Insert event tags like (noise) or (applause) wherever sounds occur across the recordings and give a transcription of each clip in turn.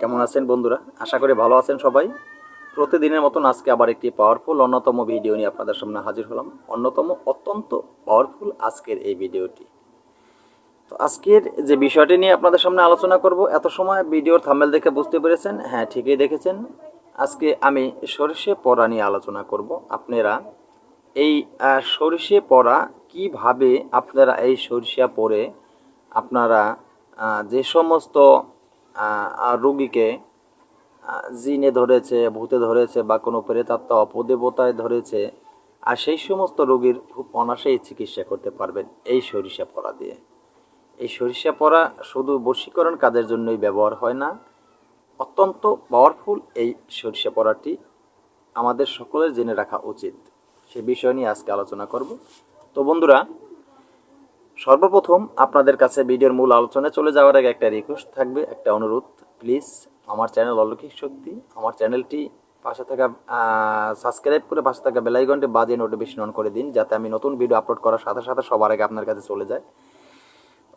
কেমন আছেন বন্ধুরা? আশা করি ভালো আছেন সবাই। প্রতিদিনের মতন আজকে আবার একটি পাওয়ারফুল অন্যতম ভিডিও নিয়ে আপনাদের সামনে হাজির হলাম। অন্যতম অত্যন্ত পাওয়ারফুল আজকের এই ভিডিওটি তো আজকের যে বিষয়টি নিয়ে আপনাদের সামনে আলোচনা করব, এত সময় ভিডিওর থামেল দেখে বুঝতে পেরেছেন? হ্যাঁ ঠিকই দেখেছেন। আজকে আমি সরিষে পড়া নিয়ে আলোচনা করব। আপনারা এই সরিষে পড়া কীভাবে আপনারা এই সরিষা পরে আপনারা যে সমস্ত রোগীকে জিনে ধরেছে, ভূতে ধরেছে বা কোনো প্রেতাত্মা অপদেবতায় ধরেছে, আর সেই সমস্ত রোগীর খুব অনায়াসেই চিকিৎসা করতে পারবেন এই সরিষা পড়া দিয়ে। এই সরিষা পড়া শুধু বশীকরণ কাজের জন্যই ব্যবহার হয় না, অত্যন্ত পাওয়ারফুল এই সরিষা পড়াটি আমাদের সকলের জেনে রাখা উচিত। সে বিষয় নিয়ে আজকে আলোচনা করব। তো বন্ধুরা সর্বপ্রথম আপনাদের কাছে ভিডিওর মূল আলোচনায় চলে যাওয়ার আগে একটা রিকোয়েস্ট থাকবে, একটা অনুরোধ। প্লিজ আমার চ্যানেল অলৌকিক শক্তি, আমার চ্যানেলটি পাশে থাকা সাবস্ক্রাইব করে পাশে থাকা বেলাইকনটি বাজিয়ে নোটিফিকেশন অন করে দিন, যাতে আমি নতুন ভিডিও আপলোড করার সাথে সাথে সবার আগে আপনার কাছে চলে যায়।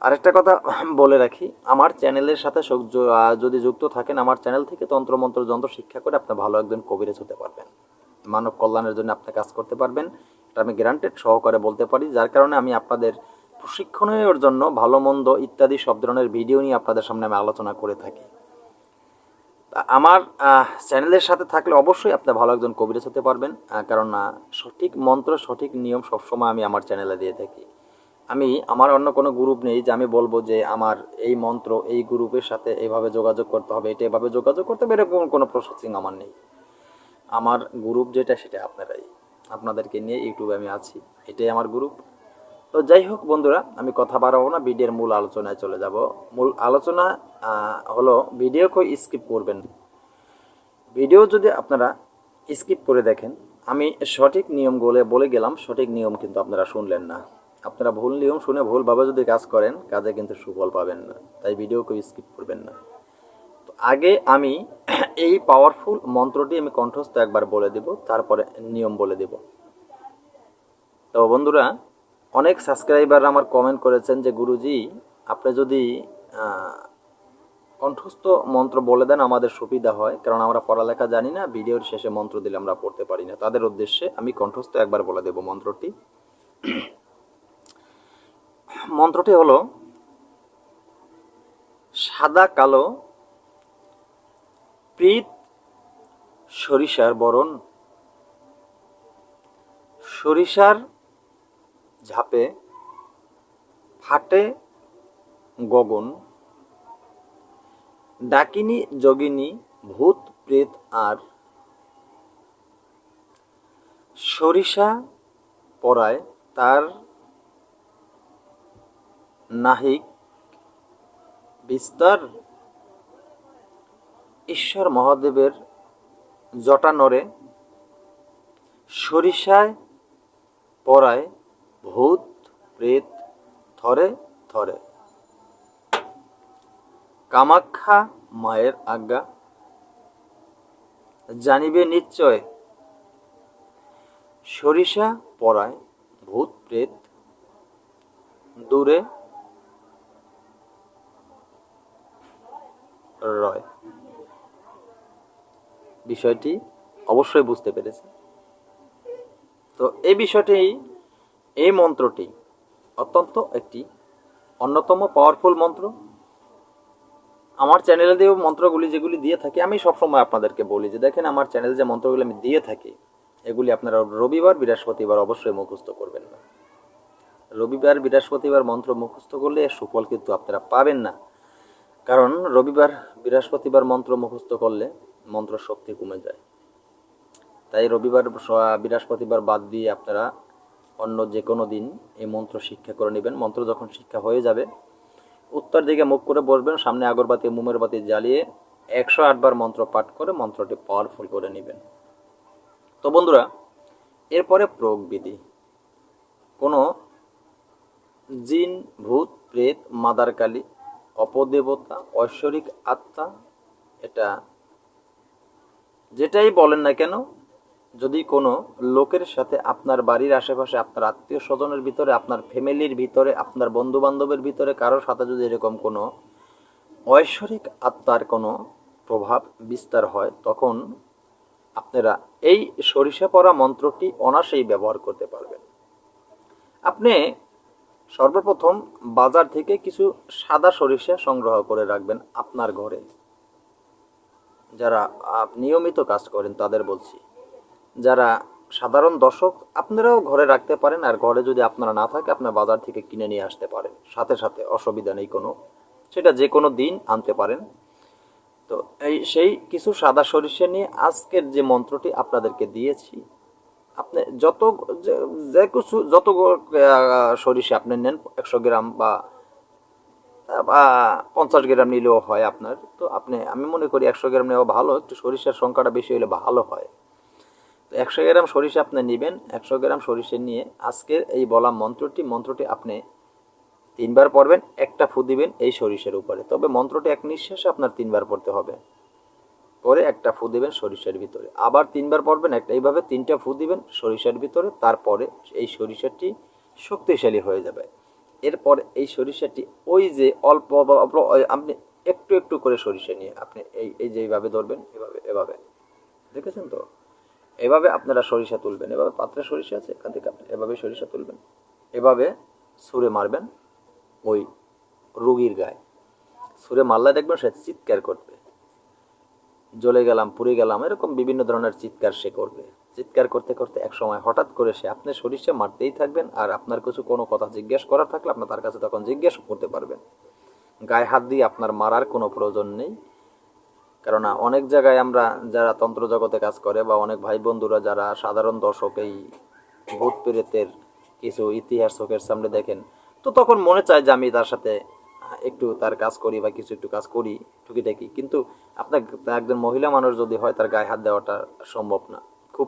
আরেকটা কথা বলে রাখি, আমার চ্যানেলের সাথে যদি যুক্ত থাকেন, আমার চ্যানেল থেকে তন্ত্রমন্ত্র যন্ত্র শিক্ষা করে আপনি ভালো একজন কবিরাজ হতে পারবেন। মানব কল্যাণের জন্য আপনি কাজ করতে পারবেন, এটা আমি গ্যারান্টেড সহকারে বলতে পারি, যার কারণে আমি আপনাদের প্রশিক্ষণের জন্য ভালো, মন্দ ইত্যাদি সব ধরনের ভিডিও নিয়ে আপনাদের সামনে আমি আলোচনা করে থাকি। আমার চ্যানেলের সাথে থাকলে অবশ্যই আপনি ভালো একজন কবিরাজ হতে পারবেন কারণ সঠিক মন্ত্র, সঠিক নিয়ম সবসময় আমি আমার চ্যানেলে দিয়ে থাকি। আমি, আমার অন্য কোনো গ্রুপ নেই যে আমি বলব যে আমার এই মন্ত্র, এই গ্রুপের সাথে এইভাবে যোগাযোগ করতে হবে, এটা এভাবে যোগাযোগ করতে হবে, এরকম কোনো প্রসেসিং আমার নেই। আমার গ্রুপ যেটা, সেটা আপনারাই। আপনাদেরকে নিয়ে ইউটিউবে আমি আছি। এটাই আমার গ্রুপ তো যাই হোক বন্ধুরা, আমি কথা বাড়াবো না, ভিডিওর মূল আলোচনায় চলে যাব। মূল আলোচনা হলো ভিডিও কই স্কিপ করবেন। ভিডিও যদি আপনারা স্কিপ করে দেখেন, আমি সঠিক নিয়ম বলে বলে গেলাম, সঠিক নিয়ম কিন্তু আপনারা শুনলেন না। আপনারা ভুল নিয়ম শুনে ভুলভাবে যদি কাজ করেন, কাজে কিন্তু সুফল পাবেন না, তাই ভিডিও কেউ স্কিপ করবেন না। তো আগে আমি (clears throat) এই পাওয়ারফুল মন্ত্রটি আমি কণ্ঠস্থ একবার বলে দেব, তারপরে নিয়ম বলে দেব। তো বন্ধুরা অনেক সাবস্ক্রাইবার আমার কমেন্ট করেছেন যে, গুরুজি, আপনি যদি কণ্ঠস্থ মন্ত্র বলে দেন, আমাদের সুবিধা হয়। কারণ আমরা পড়ালেখা জানি না, ভিডিওর শেষে মন্ত্র দিলে আমরা পড়তে পারি না। তাদের উদ্দেশ্যে আমি কণ্ঠস্থ একবার বলে দেব মন্ত্রটি। মন্ত্রটি হলো, সাদা কালো প্রীত সরিষার বরণ। সরিষার ঝাপে ফাটে গগন। ডাকিনী, যোগিনী, ভূত, প্রেত আর সরিষা পরায় তার নাহিক বিস্তার। ঈশ্বর মহাদেবের জটানরে সরিষায় পরায় ভূত, প্রেত, থরে থরে। কামাখ্যা মায়ের আজ্ঞা। জানিবে নিশ্চয়, সরিষা পরায় ভূত, প্রেত, দূরে রয়। বিষয়টি অবশ্যই বুঝতে পেরেছে। তো এই বিষয়টি এই মন্ত্রটি অত্যন্ত একটি অন্যতম পাওয়ারফুল মন্ত্র। আমার চ্যানেলে দিয়েও মন্ত্রগুলি যেগুলি দিয়ে থাকি, আমি সবসময় আপনাদেরকে বলি যে, দেখেন আমার চ্যানেলে যে মন্ত্রগুলি আমি দিয়ে থাকি, এগুলি আপনারা রবিবার, বৃহস্পতিবার অবশ্যই মুখস্থ করবেন না। রবিবার, বৃহস্পতিবার মন্ত্র মুখস্থ করলে এর সুফল কিন্তু আপনারা পাবেন না। কারণ রবিবার, বৃহস্পতিবার মন্ত্র মুখস্থ করলে মন্ত্র শক্তি কমে যায়। তাই রবিবার বৃহস্পতিবার বাদ দিয়ে আপনারা অন্য যে কোনো দিন এই মন্ত্র শিক্ষা করে নেবেন। মন্ত্র যখন শিক্ষা হয়ে যাবে, উত্তর দিকে মুখ করে বসবেন, সামনে আগরবাতি, মোমের বাতি জ্বালিয়ে একশো আটবার মন্ত্র পাঠ করে মন্ত্রটি পাওয়ারফুল করে নেবেন। তো বন্ধুরা, এরপরে প্রয়োগ বিধি কোনো জিন, ভূত, প্রেত, মাদার কালী, অপদেবতা, ঐশ্বরিক আত্মা, এটা যেটাই বলেন না কেন যদি কোনো লোকের সাথে আপনার বাড়ির আশেপাশে আপনার আত্মীয় স্বজনের ভিতরে, আপনার ফ্যামিলির ভিতরে, আপনার বন্ধু বান্ধবের ভিতরে কারোর সাথে যদি এরকম কোনো ঐশ্বরিক আত্মার কোনো প্রভাব, বিস্তার হয়, তখন আপনারা এই সরিষা পড়া মন্ত্রটি অনাসেই ব্যবহার করতে পারবেন। আপনি সর্বপ্রথম বাজার থেকে কিছু সাদা সরিষা সংগ্রহ করে রাখবেন আপনার ঘরে। যারা নিয়মিত কাজ করেন তাদের বলছি। যারা সাধারণ দর্শক, আপনারাও ঘরে রাখতে পারেন আর ঘরে যদি আপনারা না থাকে, আপনার বাজার থেকে কিনে নিয়ে আসতে পারেন। সাথে সাথে অসুবিধা নেই কোনো। সেটা যে কোনো দিন আনতে পারেন। তো এই সেই কিছু সাদা সরিষা নিয়ে আজকের যে মন্ত্রটি আপনাদেরকে দিয়েছি, আপনি যত যে- কিছু, যত সরিষা আপনি নেন, একশো গ্রাম বা পঞ্চাশ গ্রাম নিলেও হয় আপনার। তো আপনি, আমি মনে করি একশো গ্রাম নেওয়া ভালো, একটু সরিষার সংখ্যাটা বেশি হলে ভালো হয়। একশো গ্রাম সরিষা আপনি নেবেন, একশো গ্রাম সরিষা নিয়ে আজকের এই বলা মন্ত্রটি মন্ত্রটি আপনি তিনবার পড়বেন, একটা ফু দিবেন এই সরিষার উপরে। তবে মন্ত্রটি এক নিঃশ্বাসে আপনার তিনবার পড়তে হবে। পরে একটা ফু দিবেন সরিষার ভিতরে। আবার তিনবার পড়বেন, একটা এইভাবে তিনটা ফু দিবেন সরিষার ভিতরে, তারপরে এই সরিষাটি শক্তিশালী হয়ে যাবে। এরপর এই সরিষাটি ওই যে অল্প, অল্প- আপনি একটু একটু করে সরিষা নিয়ে আপনি এই এই যে এইভাবে ধরবেন এভাবে এভাবে। দেখেছেন তো? এভাবে আপনারা সরিষা তুলবেন, এভাবে পাত্রে সরিষা আছে, এখান থেকে আপনি এভাবে সরিষা তুলবেন। এভাবে সুরে মারবেন ওই রুগীর গায়ে। সুরে মারলে দেখবেন সে চিৎকার করবে। জ্বলে গেলাম, পুড়ে গেলাম, এরকম বিভিন্ন ধরনের চিৎকার সে করবে। চিৎকার করতে করতে এক সময় হঠাৎ করে সে আপনি সরিষা মারতেই থাকবেন আর আপনার কিছু কোনো কথা জিজ্ঞেস করার থাকলে আপনার তার কাছে তখন জিজ্ঞেস করতে পারবেন। গায়ে হাত দিয়ে আপনার মারার কোনো প্রয়োজন নেই। কেননা অনেক জায়গায় আমরা যারা তন্ত্র জগতে কাজ করে বা অনেক ভাই বন্ধুরা যারা সাধারণ দর্শক এই ভূত প্রেতের কিছু ইতিহাস চোখের সামনে দেখেন, তো তখন মনে চায় যে আমি তার সাথে একটু তার কাজ করি বা কিছু একটু কাজ করি, টুকিটাকি। কিন্তু আপনার একজন মহিলা মানুষ যদি হয় তার গায়ে হাত দেওয়াটা সম্ভব না। খুব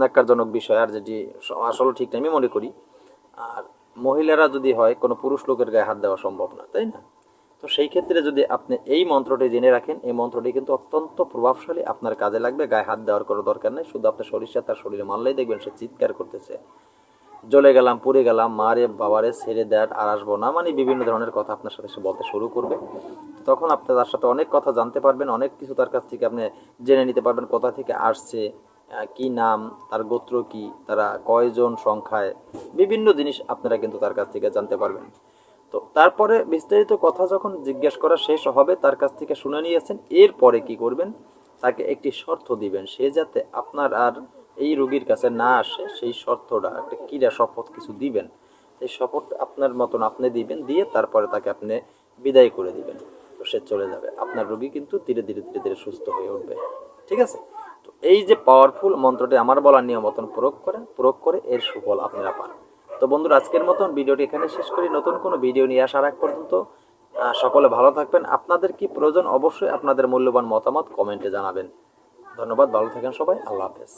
ন্যাক্কারজনক বিষয়, আর যেটি আসলে ঠিক আমি মনে করি। আর মহিলারা যদি হয় কোনো পুরুষ লোকের গায়ে হাত দেওয়া সম্ভব না, তাই না? তো সেই ক্ষেত্রে যদি আপনি এই মন্ত্রটি জেনে রাখেন, এই মন্ত্রটি কিন্তু অত্যন্ত প্রভাবশালী আপনার কাজে লাগবে। গায়ে হাত দেওয়ার কোনো দরকার নেই। শুধু আপনার সরিষা তার শরীরে মারলেই দেখবেন সে চিৎকার করতেছে। জ্বলে গেলাম, পুড়ে গেলাম মারে বাবারে ছেড়ে দেয় আর আসব না মানে বিভিন্ন ধরনের কথা আপনার সাথে সে বলতে শুরু করবে। তখন আপনি তার সাথে অনেক কথা জানতে পারবেন, অনেক কিছু তার কাছ থেকে আপনি জেনে নিতে পারবেন, কোথা থেকে আসছে কি নাম, তার গোত্র কি, তারা কয়জন সংখ্যায়, বিভিন্ন জিনিস আপনারা কিন্তু তার কাছ থেকে জানতে পারবেন। তো তারপরে বিস্তারিত কথা যখন জিজ্ঞেস করা শেষ হবে, তার কাছ থেকে শুনে নিয়েছেন, এরপরে কি করবেন? তাকে একটি শর্ত দিবেন, সে যাতে আপনার আর এই রোগীর কাছে না আসে, সেই শর্তটা, একটা ক্রীড়া শপথ কিছু দিবেন। সেই শপথ আপনার মতন আপনি দিবেন, দিয়ে তারপরে তাকে আপনি বিদায় করে দিবেন। তো সে চলে যাবে। আপনার রোগী কিন্তু ধীরে ধীরে ধীরে ধীরে সুস্থ হয়ে উঠবে। ঠিক আছে? তো এই যে পাওয়ারফুল মন্ত্রটি আমার বলার নিয়ম মতন প্রয়োগ করেন, প্রয়োগ করে এর সুফল আপনারা পান। তো বন্ধুরা, আজকের মতন ভিডিওটি এখানে শেষ করি। নতুন কোনো ভিডিও নিয়ে আসার আগ পর্যন্ত সকলে ভালো থাকবেন। আপনাদের কি প্রয়োজন, অবশ্যই আপনাদের মূল্যবান মতামত কমেন্টে জানাবেন। ধন্যবাদ, ভালো থাকেন সবাই। আল্লাহ হাফেজ।